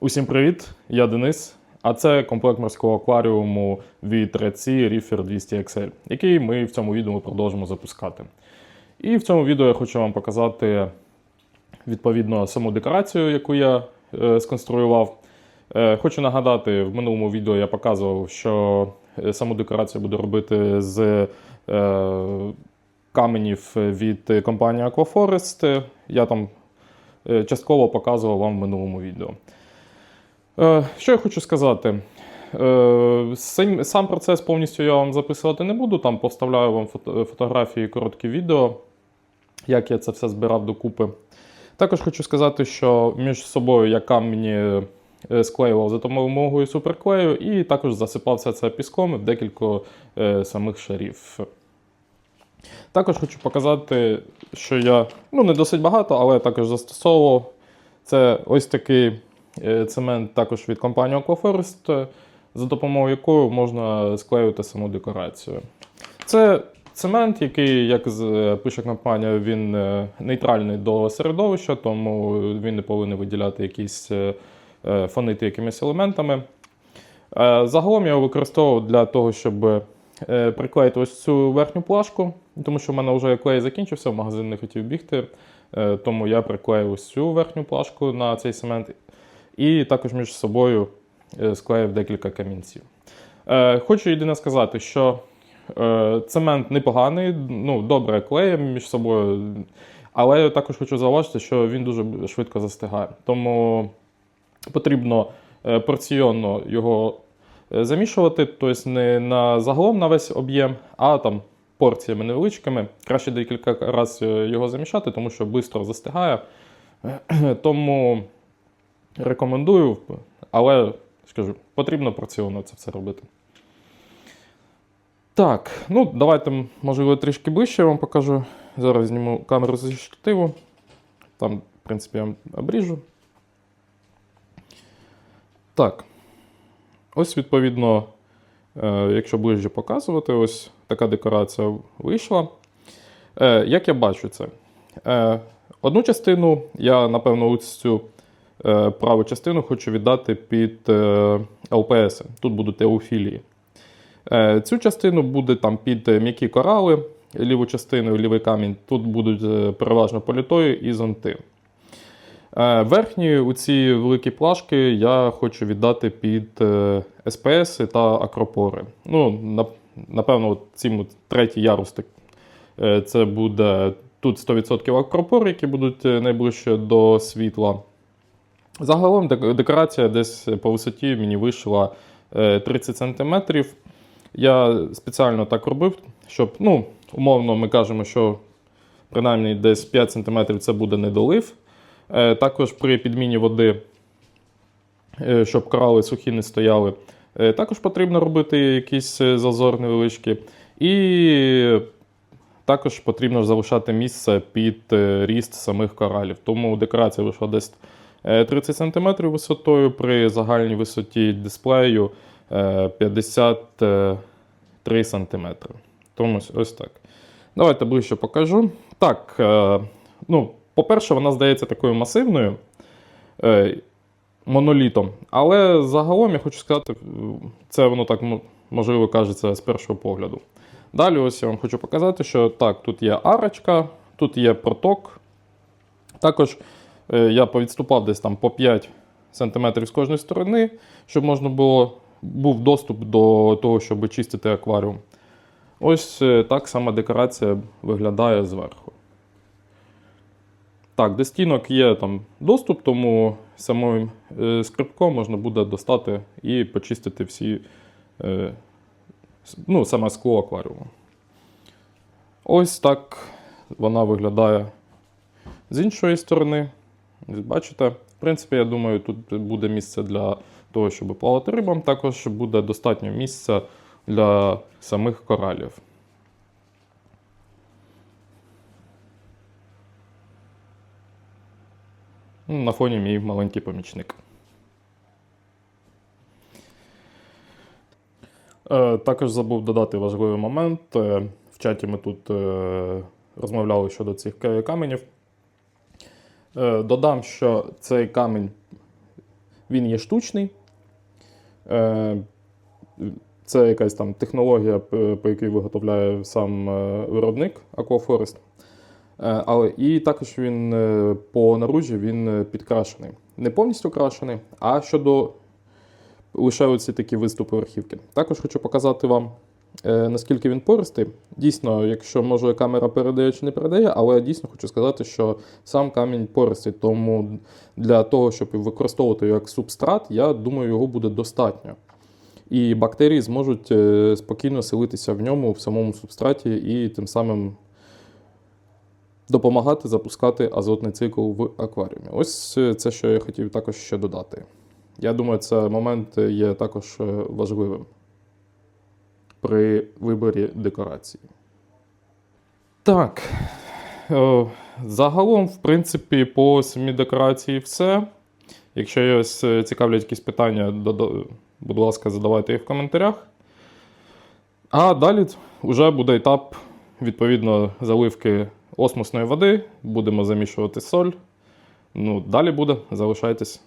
Усім привіт! Я Денис. А це комплект морського акваріуму від Red Sea Reefer 200 XL, який ми в цьому відео продовжимо запускати. І в цьому відео я хочу вам показати відповідно саму декорацію, яку я е, сконструював. Е, хочу нагадати, в минулому відео я показував, що е, саму декорацію буду робити з е, каменів від компанії Aquaforest. Я там е, частково показував вам в минулому відео. Е, Що я хочу сказати? Е, Сам, процес повністю я вам записувати не буду. Там поставляю вам фото, фотографії, короткі відео, як я це все збирав докупи. Також хочу сказати, що між собою я камені е, склеював за допомогою суперклею і також засипав все це піском в декілька самих шарів. Також хочу показати, що я ну не досить багато, але також застосовував. Це ось такий цемент також від компанії Aquaforest, е, за допомогою якого можна склеювати саму декорацію. Це цемент, який, як з- пише компанія, він е, нейтральний до середовища, тому він не повинен виділяти якісь е, е, фонити якимись елементами. Е, Загалом я його використовував для того, щоб е, приклеїти ось цю верхню плашку, тому що в мене вже клей закінчився, в магазин не хотів бігти. е, Тому я приклеїв ось цю верхню плашку на цей цемент і також між собою е, склеїв декілька камінців. Е, Хочу єдине сказати, що е, цемент непоганий, ну, добре клеє між собою, але я також хочу зауважити, що він дуже швидко застигає. Тому потрібно порційно його замішувати, тобто не на загалом на весь об'єм, а там порціями невеличкими. Краще декілька разів його замішати, тому що швидко застигає. Тому рекомендую, але скажу, потрібно порціонно це все робити. Так, ну давайте, можливо, трішки ближче я вам покажу. Зараз зніму камеру зі штативу. Там, в принципі, я обріжу. Так. Ось, відповідно, е, якщо ближче показувати, ось така декорація вийшла. Е, як я бачу це? Е, одну частину я, напевно, ось цю праву частину хочу віддати під е, ЛПС. Тут будуть еофілії. Е, цю частину буде там під е, м'які корали, ліву частину, лівий камінь. Тут будуть е, переважно політої і зонти. Е, Верхні у ці великі плашки я хочу віддати під е, СПС та акропори. Ну, напевно, цим третій ярус е, це буде тут 100% акропор, які будуть е, найближче до світла. Загалом декорація десь по висоті мені вийшла е, 30 см. Я спеціально так робив, щоб, ну, умовно, ми кажемо, що принаймні десь 5 см це буде недолив. Е, Також при підміні води, е, щоб корали сухі не стояли, е, також потрібно робити якісь е, зазор невеличкі. І також потрібно залишати місце під е, ріст самих коралів. Тому декорація вийшла десь е, 30 см висотою при загальній висоті дисплею е, 53 см. Тому ось- так. Давайте ближче покажу. Так, е, ну, по-перше, вона здається такою масивною е, монолітом. Але загалом я хочу сказати, це воно так можливо кажеться з першого погляду. Далі ось я вам хочу показати, що так, тут є арочка, тут є проток. Також е, я повідступав десь там по 5 см з кожної сторони, щоб можна було був доступ до того, щоб чистити акваріум. Ось е, так сама декорація виглядає зверху. Так, до стінок є там доступ, тому самим е, скрипком можна буде достати і почистити всі, е, ну, саме скло акваріуму. Ось так вона виглядає з іншої сторони. Бачите, в принципі, я думаю, тут буде місце для того, щоб плавати рибам. Також буде достатньо місця для самих коралів. Ну, На фоні мій маленький помічник. Е, Також забув додати важливий момент. Е, В чаті ми тут е, розмовляли щодо цих ка- каменів. Е, Додам, що цей камінь Він є штучний. Е, Це якась там технологія, по якій виготовляє сам е, виробник Aquaforest. Але і також він по наружі він підкрашений. Не повністю крашений, а щодо лише оці такі виступи верхівки. Також хочу показати вам, наскільки він пористий. Дійсно, якщо може камера передає чи не передає, але дійсно хочу сказати, що сам камінь пористий. Тому для того, щоб використовувати його як субстрат, я думаю, його буде достатньо. І бактерії зможуть е, спокійно селитися в ньому, в самому субстраті, і тим самим допомагати запускати азотний цикл в акваріумі. Ось е, це, що я хотів також ще додати. Я думаю, цей момент є також е, важливим при виборі декорації. Так. е, Загалом, в принципі, по самій декорації все. Якщо ось, е, цікавлять якісь питання, будь ласка, задавайте їх в коментарях. А далі вже буде етап відповідно заливки осмосної води. Будемо замішувати соль. Ну, далі буде. Залишайтесь.